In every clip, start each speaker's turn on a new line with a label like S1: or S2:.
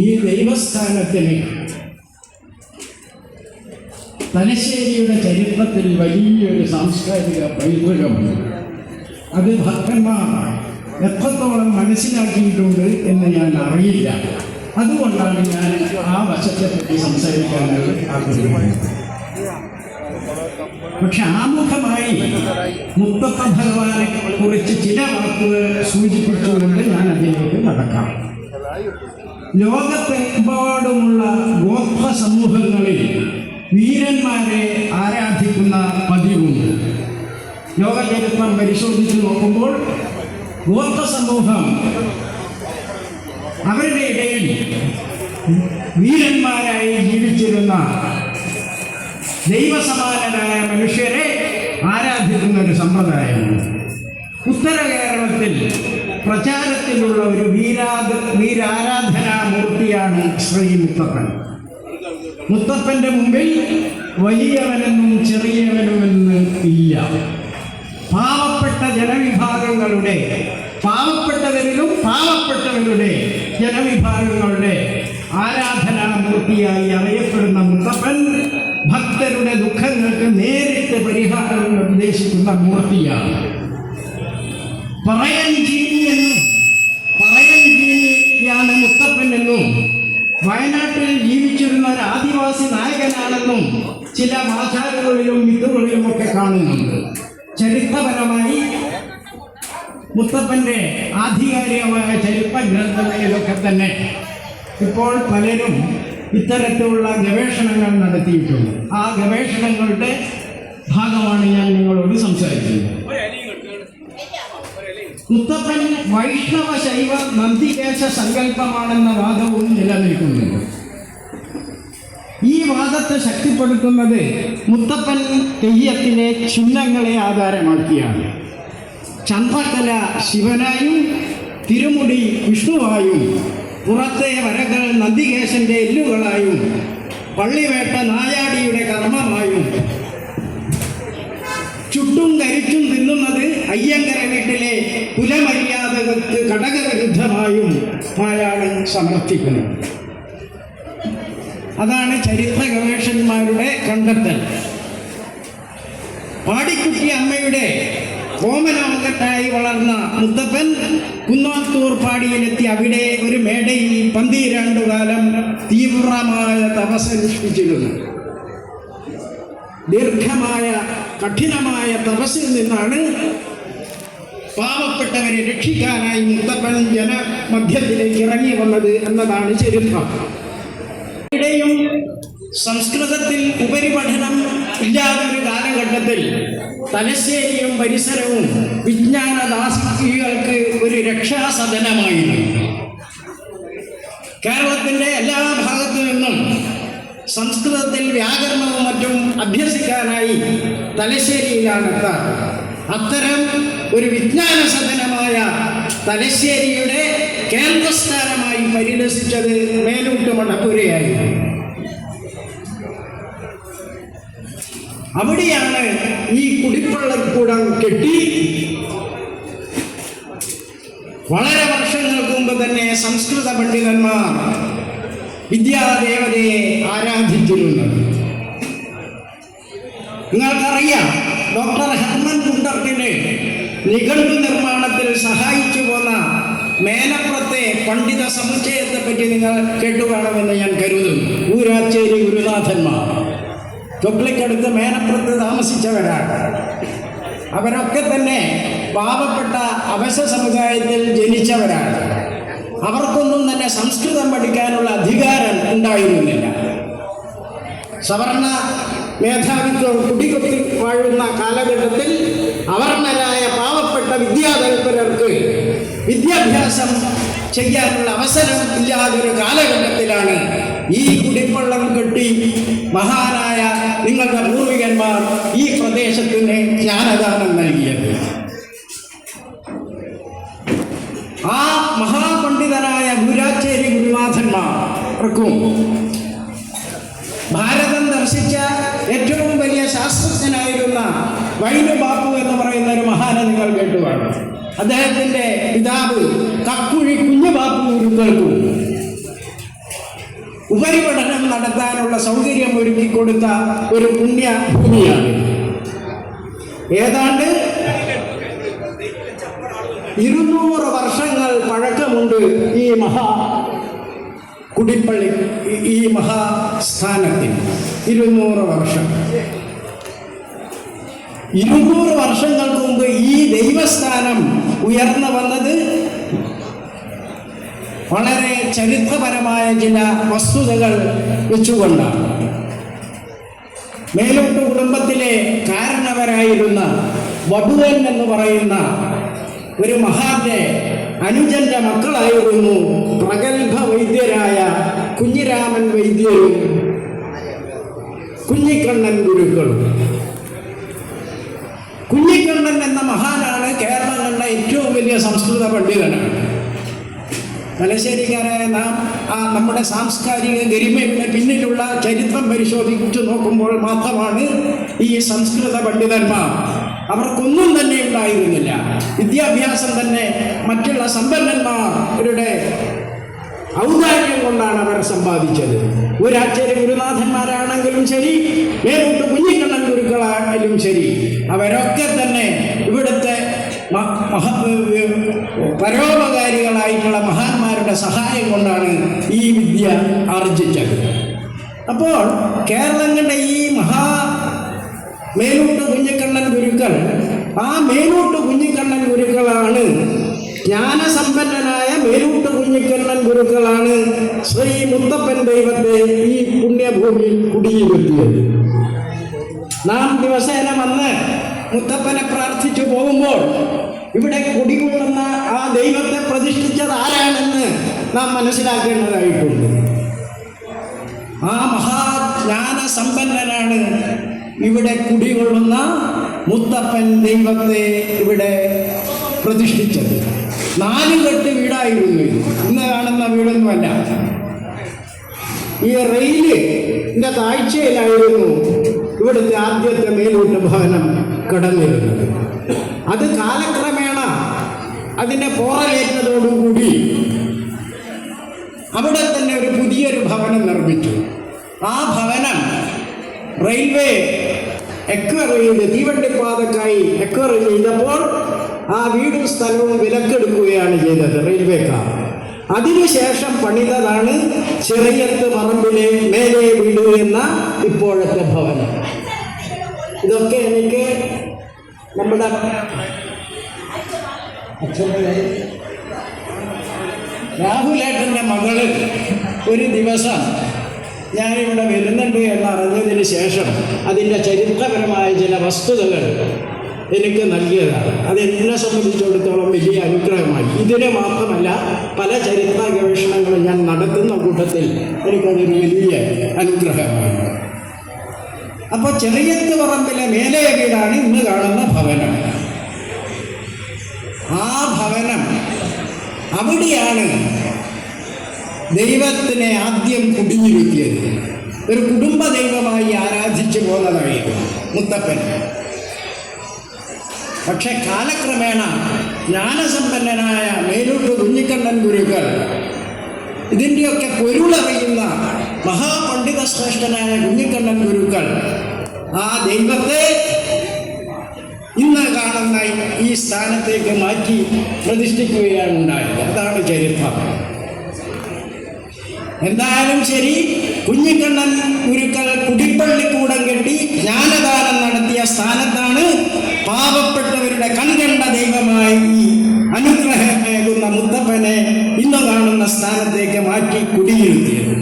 S1: ഈ ദൈവസ്ഥാനത്തിന് തലശ്ശേരിയുടെ ചരിത്രത്തിൽ വലിയൊരു സാംസ്കാരിക പൈതൃകമുണ്ട് അത് ഭക്തന്മാർ എത്രത്തോളം മനസ്സിലാക്കിയിട്ടുണ്ട് എന്ന് ഞാൻ അറിയില്ല. അതുകൊണ്ടാണ് ഞാൻ ആ വശത്തെപ്പറ്റി സംസാരിക്കാനായി ആഗ്രഹിക്കുന്നത്. പക്ഷെ ആമുഖമായി മുത്തപ്പ ഭഗവാനെ കുറിച്ച് ചില വാക്കുകൾ സൂചിപ്പിച്ചുകൊണ്ട് ഞാൻ അതിലേക്ക് നടക്കാം. ലോകത്തെമ്പാടുമുള്ള ഗോത്ര സമൂഹങ്ങളിൽ വീരന്മാരെ ആരാധിക്കുന്ന പതിവുണ്ട്. ലോകചരിത്രം പരിശോധിച്ച് നോക്കുമ്പോൾ ഗോത്ര സമൂഹം അവരുടെ ഇടയിൽ വീരന്മാരായി ജീവിച്ചിരുന്ന ദൈവസമാനരായ മനുഷ്യരെ ആരാധിക്കുന്ന ഒരു സമ്പ്രദായമാണ് ഉത്തര കേരളത്തിൽ പ്രചാരത്തിലുള്ള ഒരു വീരാധ വീരാരാധനാ മൂർത്തിയാണ് ശ്രീ മുത്തപ്പൻ. മുത്തപ്പന്റെ മുമ്പിൽ വലിയവനെന്നും ചെറിയവനുമെന്ന് ഇല്ല. പാവപ്പെട്ട ജനവിഭാഗങ്ങളുടെ പാവപ്പെട്ടവരിലും പാവപ്പെട്ടവരുടെ ജനവിഭാഗങ്ങളുടെ ആരാധനാ ആരാധനാമൂർത്തിയായി അറിയപ്പെടുന്ന മുത്തപ്പൻ പരിഹാരം നിർദ്ദേശിക്കുന്ന മൂർത്തിയാണ്. പറയൻ ജീവിയെന്നും പറയൻ ജീനിയാണ് മുത്തപ്പൻ എന്നും വയനാട്ടിൽ ജീവിച്ചിരുന്ന ഒരു ആദിവാസി നായകനാണെന്നും ചില ആചാരങ്ങളിലും മിത്തുകളിലും ഒക്കെ കാണുന്നുണ്ട്. ചരിത്രപരമായി മുത്തപ്പന്റെ ആധികാരികമായ ചരിത്ര ഗ്രന്ഥങ്ങളിലൊക്കെ തന്നെ ഇപ്പോൾ പലരും ഇത്തരത്തിലുള്ള ഗവേഷണങ്ങൾ നടത്തിയിട്ടുണ്ട്. ആ ഗവേഷണങ്ങളുടെ ഭാഗമാണ് ഞാൻ നിങ്ങളോട് സംസാരിക്കുന്നത്. മുത്തപ്പൻ വൈഷ്ണവ ശൈവ നന്ദികേശ സങ്കല്പമാണെന്ന വാദവും നിലനിൽക്കുന്നുണ്ട്. ഈ വാദത്തെ ശക്തിപ്പെടുത്തുന്നത് മുത്തപ്പൻ തെയ്യത്തിലെ ചിഹ്നങ്ങളെ ആധാരമാക്കിയാണ്. ചന്ദ്രകല ശിവനായും തിരുമുടി വിഷ്ണുവായും പുറത്തെ വരകൾ നന്ദികേശന്റെ എല്ലുകളായും പള്ളിവേട്ട നായാടിയുടെ കർമ്മമായും ചുട്ടും കരിച്ചും തിന്നുന്നത് അയ്യങ്കര വീട്ടിലെ കുലമര്യാദകൾക്ക് ഘടകവിരുദ്ധമായും ആയാണ് സമർത്ഥിക്കുന്നത് അതാണ് ചരിത്ര ഗവേഷകന്മാരുടെ കണ്ടെത്തൽ. പാടിക്കുട്ടി അമ്മയുടെ ഓമനമകട്ടായി വളർന്ന മുത്തപ്പൻ കുന്നാത്തൂർ പാടിയിലെത്തി അവിടെ ഒരു മേടയിൽ പന്തിരണ്ടു കാലം തീവ്രമായ തപസ്സനുഷ്ഠിച്ചിരുന്നു ദീർഘമായ കഠിനമായ തപസ്സിൽ നിന്നാണ് പാവപ്പെട്ടവരെ രക്ഷിക്കാനായി മുത്തപ്പൻ ജന മധ്യത്തിലേക്ക് ഇറങ്ങി വന്നത് എന്നതാണ് ചരിത്രം. ഇവിടെയും സംസ്കൃതത്തിൽ ഉപരിപഠനം ഇല്ലാതൊരു കാലഘട്ടത്തിൽ തലശ്ശേരിയും പരിസരവും വിജ്ഞാനദാസികൾക്ക് ഒരു രക്ഷാസദനമായിരുന്നു കേരളത്തിന്റെ എല്ലാ ഭാഗത്തു നിന്നും സംസ്കൃതത്തിൽ വ്യാകരണവും മറ്റും അഭ്യസിക്കാനായി തലശ്ശേരിയിലാണ് എത്താറ് അത്തരം ഒരു വിജ്ഞാന സദനമായ തലശ്ശേരിയുടെ കേന്ദ്രസ്ഥാനമായി പരിലസിച്ചത് മേലൂട്ട് മണപ്പുരയായിരുന്നു അവിടെയാണ് ഈ കുടിപ്പള്ളക്കൂടം കെട്ടി. വളരെ വർഷങ്ങൾക്ക് മുമ്പ് തന്നെ സംസ്കൃത പണ്ഡിതന്മാർ വിദ്യാദേവതയെ ആരാധിച്ചിരുന്നത്? നിങ്ങൾക്കറിയാം ഡോക്ടർ ഹർമൻ കുണ്ടർക്കിന് നിഘണ്ടു നിർമ്മാണത്തിൽ സഹായിച്ചു പോന്ന മേലപ്പുറത്തെ പണ്ഡിത സമുച്ചയത്തെ പറ്റി നിങ്ങൾ കേട്ടുകാണുമെന്ന് ഞാൻ കരുതുന്നു. ഊരാച്ചേരി ഗുരുനാഥന്മാർ തൊപ്ലിക്കടുത്ത് മേനപ്പുറത്ത് താമസിച്ചവരാണ്. അവരൊക്കെ തന്നെ പാവപ്പെട്ട അവശ സമുദായത്തിൽ ജനിച്ചവരാണ്. അവർക്കൊന്നും തന്നെ സംസ്കൃതം പഠിക്കാനുള്ള അധികാരം ഉണ്ടായിരുന്നില്ല. സവർണ മേധാവിത്വം കുടികൊത്തി വാഴുന്ന കാലഘട്ടത്തിൽ അവർണരായ പാവപ്പെട്ട വിദ്യാതൽപരർക്ക് വിദ്യാഭ്യാസം ചെയ്യാനുള്ള അവസരം ഇല്ലാതൊരു കാലഘട്ടത്തിലാണ് ഈ കുടിപ്പള്ളം കെട്ടി മഹാനായ നിങ്ങളുടെ പൂർവികന്മാർ ഈ പ്രദേശത്തിന് ജ്ഞാനദാനം നൽകിയത്. ഗുരുനാഥന്മാർക്കും ഭാരതം ദർശിച്ച ഏറ്റവും വലിയ ശാസ്ത്രജ്ഞനായിരുന്ന വൈനു ബാപ്പു എന്ന് പറയുന്ന ഒരു മഹാനെ നിങ്ങൾ കേട്ടുവാണ്. അദ്ദേഹത്തിന്റെ പിതാവ് കക്കുഴി കക്കു കേൾക്കും ഉപരിപഠനം നടത്താനുള്ള സൗകര്യം ഒരുക്കി കൊടുത്ത ഒരു പുണ്യ ഭൂമിയാണ്. ഏതാണ്ട് ഇരുന്നൂറ് വർഷങ്ങൾ പഴക്കമുണ്ട് ഈ മഹാ കുടിപ്പള്ളി ഈ- മഹാസ്ഥാനത്തിന് ഇരുന്നൂറ് വർഷം. ഇരുന്നൂറ് വർഷങ്ങൾക്ക് മുമ്പ് ഈ ദൈവസ്ഥാനം ഉയർന്നു വന്നത് വളരെ ചരിത്രപരമായ ചില വസ്തുതകൾ വെച്ചുകൊണ്ടാണ്. മേലോട്ട് കുടുംബത്തിലെ കാരണവരായിരുന്ന വധുവൻ എന്ന് പറയുന്ന ഒരു മഹാന്റെ അനുജന്റെ മക്കളായിരുന്നു പ്രഗത്ഭ വൈദ്യരായ കുഞ്ഞിരാമൻ വൈദ്യരും കുഞ്ഞിക്കണ്ണൻ ഗുരുക്കളും. കുഞ്ഞിക്കണ്ണൻ എന്ന മഹാനാണ് കേരളം കണ്ട ഏറ്റവും വലിയ സംസ്കൃത പണ്ഡിതനാണ്. തലശ്ശേരിക്കാരായ നാം ആ നമ്മുടെ സാംസ്കാരിക ഗരിമയുടെ പിന്നിലുള്ള ചരിത്രം പരിശോധിച്ചു നോക്കുമ്പോൾ മാത്രമാണ് ഈ സംസ്കൃത പണ്ഡിതന്മാർ. അവർക്കൊന്നും തന്നെ ഉണ്ടായിരുന്നില്ല. വിദ്യാഭ്യാസം തന്നെ മറ്റുള്ള സമ്പന്നന്മാരുടെ ഔദാര്യം കൊണ്ടാണ് അവർ സമ്പാദിച്ചത്. ഒരാശ്ചര്യ ഗുരുനാഥന്മാരാണെങ്കിലും ശരി വേറൊട്ട് കുഞ്ഞിക്കണ്ണൻ ഗുരുക്കളാണെങ്കിലും ശരി. അവരൊക്കെ തന്നെ ഇവിടുത്തെ പരോപകാരികളായിട്ടുള്ള മഹാന്മാരുടെ സഹായം കൊണ്ടാണ് ഈ വിദ്യ ആർജിച്ചത്. അപ്പോൾ കേരളം കണ്ട ഈ മഹാ മേലൂട്ട് കുഞ്ഞിക്കണ്ണൻ ഗുരുക്കൾ. ആ മേലോട്ട് കുഞ്ഞിക്കണ്ണൻ ഗുരുക്കളാണ്. ജ്ഞാനസമ്പന്നനായ മേലൂട്ട് കുഞ്ഞിക്കണ്ണൻ ഗുരുക്കളാണ് ശ്രീ മുത്തപ്പൻ ദൈവത്തെ ഈ പുണ്യഭൂമിയിൽ കുടിയിരുത്തിയത്. നാം ദിവസേന വന്ന് മുത്തപ്പനെ പ്രാർത്ഥിച്ചു പോകുമ്പോൾ ഇവിടെ കുടികൊള്ളുന്ന ആ ദൈവത്തെ പ്രതിഷ്ഠിച്ചത് ആരാണെന്ന് നാം മനസ്സിലാക്കേണ്ടതായിട്ടുണ്ട്. ആ മഹാജ്ഞാന സമ്പന്നനാണ് ഇവിടെ കുടികൊള്ളുന്ന മുത്തപ്പൻ ദൈവത്തെ ഇവിടെ പ്രതിഷ്ഠിച്ചത്. നാല് കെട്ട് വീടായിരുന്നു ഇന്ന് കാണുന്ന വീടൊന്നുമല്ല. ഈ റെയിലിന്റെ താഴ്ചയിലായിരുന്നു ഇവിടുത്തെ ആദ്യത്തെ മേലൂട്ട് ഭവനം കടന്നിരുന്നത്. അത് കാലക്രമേണ അതിന്റെ പോറലേറ്റതോടുകൂടി അവിടെ തന്നെ ഒരു പുതിയൊരു ഭവനം നിർമ്മിച്ചു. ആ ഭവനം റെയിൽവേ. എക്വയർ ചെയ്ത് തീവണ്ടിപ്പാതക്കായി എക്വയർ ചെയ്തപ്പോൾ ആ വീടും സ്ഥലവും വിലക്കെടുക്കുകയാണ് ചെയ്തത് റെയിൽവേ റെയിൽവേക്കാർ. അതിനുശേഷം പണിതതാണ് ചെറിയത്ത് പറമ്പിലെ മേലെ വീട് എന്ന ഇപ്പോഴത്തെ ഭവനം. ഇതൊക്കെ എനിക്ക് നമ്മുടെ രാഹുലേട്ടന്റെ മകൾ ഒരു ദിവസം ഞാനിവിടെ വരുന്നുണ്ട് എന്ന് അറിഞ്ഞതിന് ശേഷം അതിന്റെ ചരിത്രപരമായ ചില വസ്തുതകൾ എനിക്ക് നൽകിയതാണ്. അത് എന്നെ സംബന്ധിച്ചിടത്തോളം വലിയ അനുഗ്രഹമായി. ഇതിന് മാത്രമല്ല പല ചരിത്ര ഗവേഷണങ്ങളും ഞാൻ നടത്തുന്ന കൂട്ടത്തിൽ എനിക്കതൊരു വലിയ അനുഗ്രഹമാണ് അപ്പോൾ ചെറിയത്ത് പറമ്പിലെ മേലെ വീടാണ് ഇന്ന് കാണുന്ന ഭവനം. ആ ഭവനം അവിടെയാണ് ദൈവത്തിനെ ആദ്യം കുടിഞ്ഞിരുത്തിയത് ഒരു കുടുംബ ദൈവമായി ആരാധിച്ചു പോകുന്നതായിരുന്നു മുത്തപ്പൻ. പക്ഷെ കാലക്രമേണ ജ്ഞാനസമ്പന്നനായ മേലൂട്ട് കുഞ്ഞിക്കണ്ണൻ ഗുരുക്കൾ ഇതിന്റെയൊക്കെ പൊരുളറിയുന്ന മഹാപണ്ഡിത ശ്രേഷ്ഠനായ കുഞ്ഞിക്കണ്ണൻ ഗുരുക്കൾ ആ ദൈവത്തെ ഇന്ന് കാണുന്ന ഈ സ്ഥാനത്തേക്ക് മാറ്റി പ്രതിഷ്ഠിക്കുകയാണ് ഉണ്ടായത്. അതാണ് ചരിത്രം. എന്തായാലും ശരി കുഞ്ഞിക്കണ്ണൻ ഗുരുക്കൾ കുടിപ്പള്ളിക്കൂടം കെട്ടി ജ്ഞാനദാനം നടത്തിയ സ്ഥാനത്താണ് പാവപ്പെട്ടവരുടെ കൺകണ്ട ദൈവമായി ഈ അനുഗ്രഹമേകുന്ന മുത്തപ്പനെ ഇന്ന് കാണുന്ന സ്ഥാനത്തേക്ക് മാറ്റി കുടിയിരുത്തിയത്.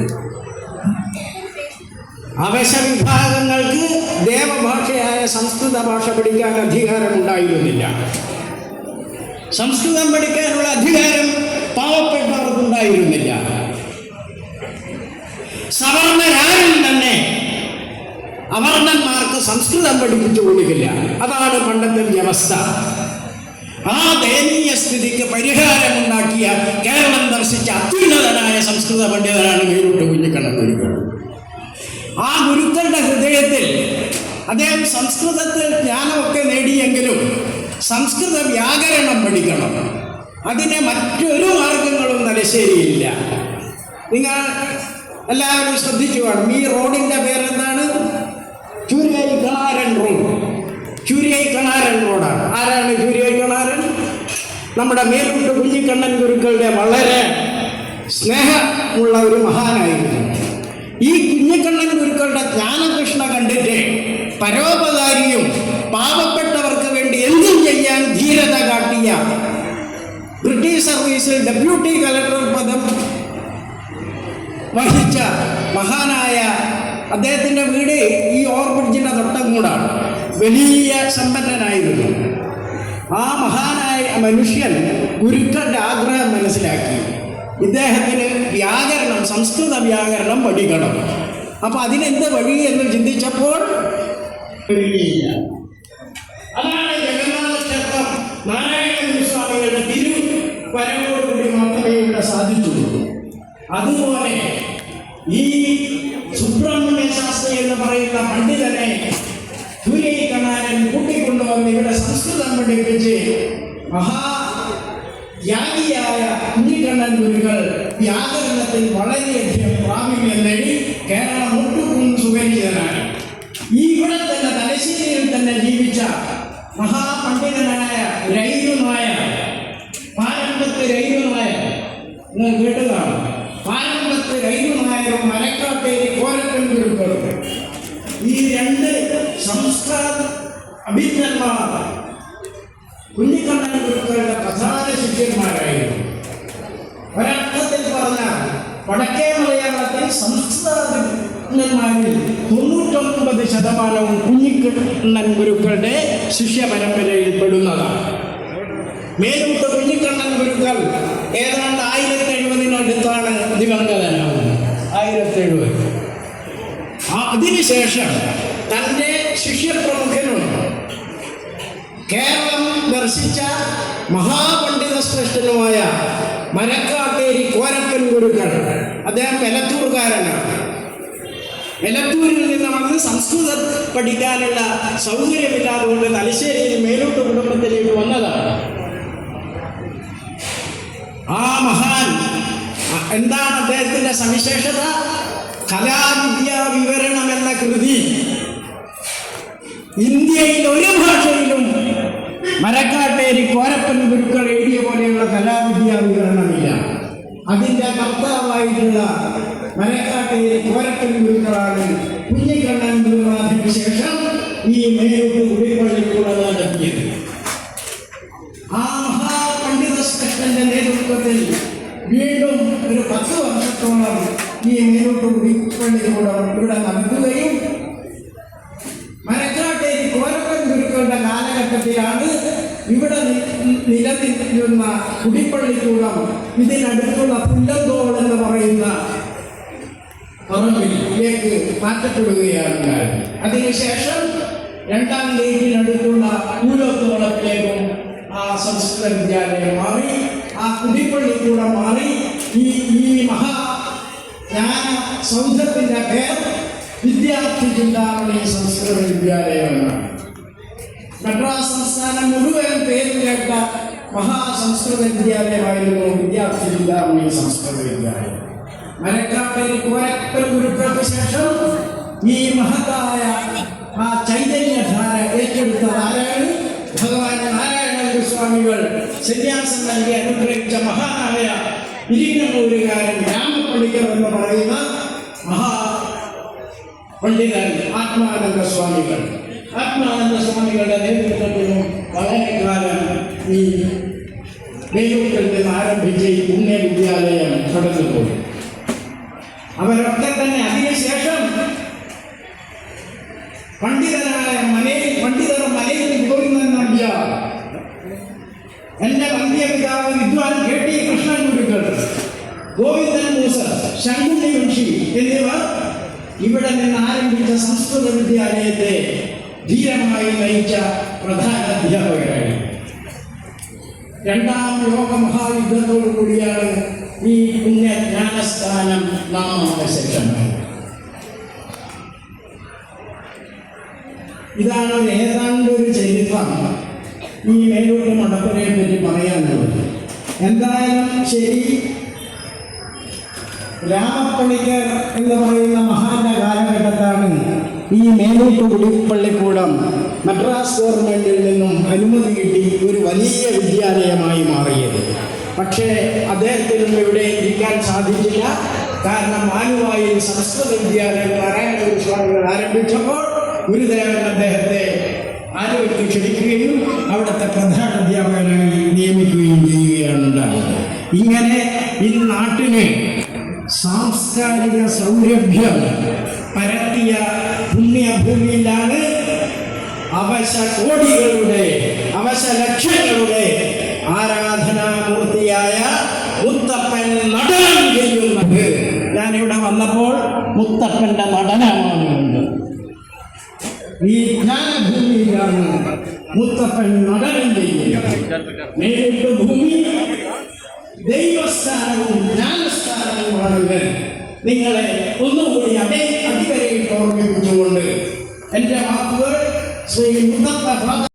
S1: അവശ വിഭാഗങ്ങൾക്ക് ദേവഭാഷയായ സംസ്കൃത ഭാഷ പഠിക്കാൻ അധികാരമുണ്ടായിരുന്നില്ല. സംസ്കൃതം പഠിക്കാനുള്ള അധികാരം പാവപ്പെട്ടവർക്കുണ്ടായിരുന്നില്ല. അവർണന്മാർക്ക് സംസ്കൃതം പഠിപ്പിച്ചു കൊടുക്കില്ല അതാണ് പണ്ടത്തെ വ്യവസ്ഥ. ആ ദയനീയ സ്ഥിതിക്ക് പരിഹാരം പരിഹാരമുണ്ടാക്കിയ കേരളം ദർശിച്ച അത്യുന്നതനായ സംസ്കൃത പണ്ഡിതനാണ് മേലോട്ട് കുഞ്ഞിക്കണ്ണൻ ഗുരുക്കൾ ആ ഗുരുക്കളുടെ ഹൃദയത്തിൽ അദ്ദേഹം സംസ്കൃതത്തിൽ ജ്ഞാനമൊക്കെ നേടിയെങ്കിലും സംസ്കൃത വ്യാകരണം പഠിക്കണം. അതിന് മറ്റൊരു മാർഗങ്ങളും തലശ്ശേരിയില്ല. നിങ്ങൾ എല്ലാവരും ശ്രദ്ധിച്ചു കാണും. ഈ റോഡിന്റെ പേരെന്താണ്? കണാരൻ റോഡ് ചൂരിയൈ കണാരൻ റോഡാണ് ആരാണ് ചൂരിയൈ കണാരൻ നമ്മുടെ മേലുട്ട് കുഞ്ഞിക്കണ്ണൻ ഗുരുക്കളുടെ വളരെ സ്നേഹമുള്ള ഒരു മഹാനായിരുന്നു. ഈ കുഞ്ഞിക്കണ്ണൻ ഗുരുക്കളുടെ ജ്ഞാനകൃഷ്ണ കണ്ടിട്ട് പരോപകാരിയും പാവപ്പെട്ടവർക്ക് വേണ്ടി എന്തും ചെയ്യാൻ ധീരത കാട്ടിയ ബ്രിട്ടീഷ് സർവീസിൽ ഡെപ്യൂട്ടി കലക്ടർ പദം വഹിച്ച മഹാനായ അദ്ദേഹത്തിന്റെ വീട് ഈ വലിയ സമ്പന്നനായിരുന്നു. ആ മഹാനായ മനുഷ്യൻ ഗുരുക്കളുടെ ആഗ്രഹം മനസ്സിലാക്കി. ഇദ്ദേഹത്തിന് വ്യാകരണം സംസ്കൃത വ്യാകരണം പഠിക്കണം. അപ്പൊ അതിനെന്ത് വഴി എന്ന് ചിന്തിച്ചപ്പോൾ തിരു അതുപോലെ ഈ സുബ്രഹ്മണ്യ ശാസ്ത്രി എന്ന് പറയുന്ന പണ്ഡിതനെ സൂര്യകണാരൻ കൂട്ടിക്കൊണ്ടുവന്ന് ഇവിടെ സംസ്കൃതം പഠിപ്പിച്ച് മഹാ യാഗിയായ കുഞ്ഞിക്കണ്ണൻ ഗുരുകൾ വ്യാകരണത്തിൽ വളരെയധികം പ്രാവീണ്യം നേടി കേരളം ഒട്ടും സുപരിചിതനാണ്. ഈ ഇവിടെ തന്നെ തലശ്ശേരിയിൽ തന്നെ ജീവിച്ച മഹാപണ്ഡിതനായ രൈവനായ പാരമ്പത്ത് രൈവനായ നിങ്ങൾ കേട്ടതാണ് പാരമ്പത്ത് രൈവനായരും മലക്കാട്ടേരി കോരക്കൻ ഗുരുക്കളും. ഈ രണ്ട് അഭിജ്ഞന്മാർ കുഞ്ഞിക്കണ്ണൻ ഗുരുക്കളുടെ പ്രധാന ശിഷ്യന്മാരായിരുന്നു. ഒരർത്ഥത്തിൽ പറഞ്ഞാൽ വടക്കേ മലയാളത്തിൽ സംസ്കൃതന്മാരിൽ തൊണ്ണൂറ്റൊൻപത് ശതമാനവും കുഞ്ഞിക്കണ്ണൻ ഗുരുക്കളുടെ ശിഷ്യ പരമ്പരയിൽ പെടുന്നതാണ്. മേലൂട്ട് കുഞ്ഞിക്കണ്ണൻ ഗുരുക്കൾ ഏതാണ്ട് ആയിരത്തി എഴുപതിനടുത്താണ് ദിവംഗതനാവുന്നത് ആയിരത്തി എഴുപത് അതിനുശേഷം തന്റെ ശിഷ്യപ്രമുഖനും കേരളം ദർശിച്ച മഹാപണ്ഡിത ശ്രേഷ്ഠനുമായ മരക്കാട്ടേരി കോരപ്പൻ ഗുരുക്കൾ. അദ്ദേഹം എലത്തൂർക്കാരനാണ് എലത്തൂരിൽ നിന്ന് വന്ന് സംസ്കൃതം പഠിക്കാനുള്ള സൗകര്യമില്ലാതെ കൊണ്ട് തലശ്ശേരിയിൽ മേലോട്ട് കുടുംബത്തിലേക്ക് വന്നതാണ്. ആ മഹാൻ എന്താണ് അദ്ദേഹത്തിന്റെ സവിശേഷത? കലാവിദ്യാ വിവരണം എന്ന കൃതി. ഇന്ത്യയിൽ ഒരു ഭാഷയിലും മരക്കാട്ടേരി കോരപ്പൻ ഗുരുക്കൾ എഴുതിയ പോലെയുള്ള കലാവിദ്യാ വിവരണമില്ല അതിന്റെ കർത്താവായിട്ടുള്ള മരക്കാട്ടേരി കോരപ്പൻ ഗുരുക്കളാണ് കുഞ്ഞിക്കണ്ണൻ ഗുരുനാഥിന് ശേഷം ഈ മേലോട്ട് കുടിപ്പള്ളിക്കൂടെ നടത്തിയത്. ആ മഹാപണ്ഡിത ശ്രേഷ്ഠന്റെ നേതൃത്വത്തിൽ വീണ്ടും ഒരു പത്ത് വർഷത്തോളം ഈ മേലോട്ട് കുടിപ്പള്ളിക്കൂടം ഇവിടെ നടത്തുകയും ഇവിടെ നിലനിൽക്കുന്ന കുടിപ്പള്ളിക്കൂടം ഇതിനടുത്തുള്ള പുല്ലന്തോൾ എന്ന് പറയുന്ന പറമ്പിലേക്ക് മാറ്റപ്പെടുകയാണ് അതിനുശേഷം രണ്ടാം ഗേറ്റിനടുത്തുള്ള ഊരോത്തോളത്തിലേക്കും ആ സംസ്കൃത വിദ്യാലയം മാറി ആ കുടിപ്പള്ളിക്കൂടം മാറി. ഈ ഈ മഹാ ജ്ഞാന സൗധത്തിന്റെ പേർ വിദ്യാർത്ഥി ചിന്താമണി സംസ്കൃത വിദ്യാലയം മദ്രാസ് സംസ്ഥാനം മുഴുവൻ പേര് കേട്ട മഹാസംസ്കൃത വിദ്യാലയമായിരുന്നു വിദ്യാർത്ഥി ചിന്താമണി സംസ്കൃത വിദ്യാലയം. മലക്കാട്ടിൽ കോരപ്പൻ ഗുരുക്കൾക്ക് ശേഷം ഈ മഹത്തായ ആ ചൈതന്യധാര ഏറ്റെടുത്ത നാരായണൻ ഭഗവാൻ നാരായണ ഗുരുസ്വാമികൾ സന്യാസം നൽകി അനുഗ്രഹിച്ച മഹാനായ ഇരിങ്ങന്നൂരുകാരൻ രാമപള്ളിക്കർ എന്ന് പറയുന്ന മഹാ പണ്ഡിതൻ ആത്മാനന്ദ സ്വാമികൾ. ആത്മാനന്ദ സ്വാമികളുടെ നേതൃത്വത്തിലും വളരെ കാലം ഈ മേലൂരിൽ നിന്ന് ആരംഭിച്ച ഈ പുണ്യ വിദ്യാലയം കടന്നുപോയി അവരൊക്കെ തന്നെ അതിനുശേഷം പണ്ഡിതനായ മലയിൽ പണ്ഡിതർ മലയിൽ ഗോവിന്ദൻ നമ്പ്യാർ എന്റെ വന്ധ്യപിതാവ് വിദ്വാൻ കെ ടി കൃഷ്ണൻ ഗുരുക്കൾ ഗോവിന്ദൻ മൂസ ശങ്കുണ്ണി മുൻഷി എന്നിവർ ഇവിടെ നിന്ന് ആരംഭിച്ച സംസ്കൃത വിദ്യാലയത്തെ ധീരമായി നയിച്ച പ്രധാന അധ്യാപകരായി രണ്ടാം ലോക കൂടിയാണ് ഈ പുണ്യ ജ്ഞാനസ്ഥാനം നാമാവശേഷമായത് ഇതാണ് ഏതാണ്ട് ഒരു ചരിത്രം. ഈ മേലോട്ട് മടപ്പനെ പറ്റി പറയാനുള്ളത്. എന്തായാലും ശരി. രാമപ്പള്ളിക്കർ എന്ന് പറയുന്ന മഹാന്റെ കാലഘട്ടത്താണ് ഈ മേലൂട്ട് കുടിപ്പള്ളിക്കൂടം മദ്രാസ് ഗവൺമെന്റിൽ നിന്നും അനുമതി കിട്ടി ഒരു വലിയ വിദ്യാലയമായി മാറിയത്. പക്ഷേ അദ്ദേഹത്തിനും ഇവിടെ ഇരിക്കാൻ സാധിച്ചില്ല. കാരണം ആലുവായിൽ സംസ്കൃത വിദ്യാലയം നാരായണ സ്വാമികൾ ആരംഭിച്ചപ്പോൾ ഗുരുദേവൻ അദ്ദേഹത്തെ ആലുവയ്ക്ക് ക്ഷണിക്കുകയും അവിടുത്തെ പ്രധാന അധ്യാപകനായി നിയമിക്കുകയും ചെയ്യുകയാണ് ഇങ്ങനെ ഈ നാട്ടിന് സാംസ്കാരിക സൗരഭ്യം പരത്തിയ പുണ്യഭൂമിയിലാണ് അവശ കോടികളുടെ അവശ ലക്ഷങ്ങളുടെ ആരാധനാമൂർത്തിയായ മുത്തപ്പൻ നടനം ചെയ്യുന്നത്. ഞാനിവിടെ വന്നപ്പോൾ മുത്തപ്പന്റെ നടനമാണ് ഈ ജ്ഞാനഭൂമിയിലാണ് മുത്തപ്പൻ നടനം ചെയ്യുന്നത്. നേരിട്ട് ഭൂമി ദൈവസ്ഥാനവും ജ്ഞാനസ്ഥാനവുമാണുകൾ നിങ്ങളെ ഒന്നുകൂടി അതേ അടിവരയിട്ട് ഓർമ്മിപ്പിച്ചുകൊണ്ട് എന്റെ വാക്കുകൾ ശ്രീ മുത്തപ്പ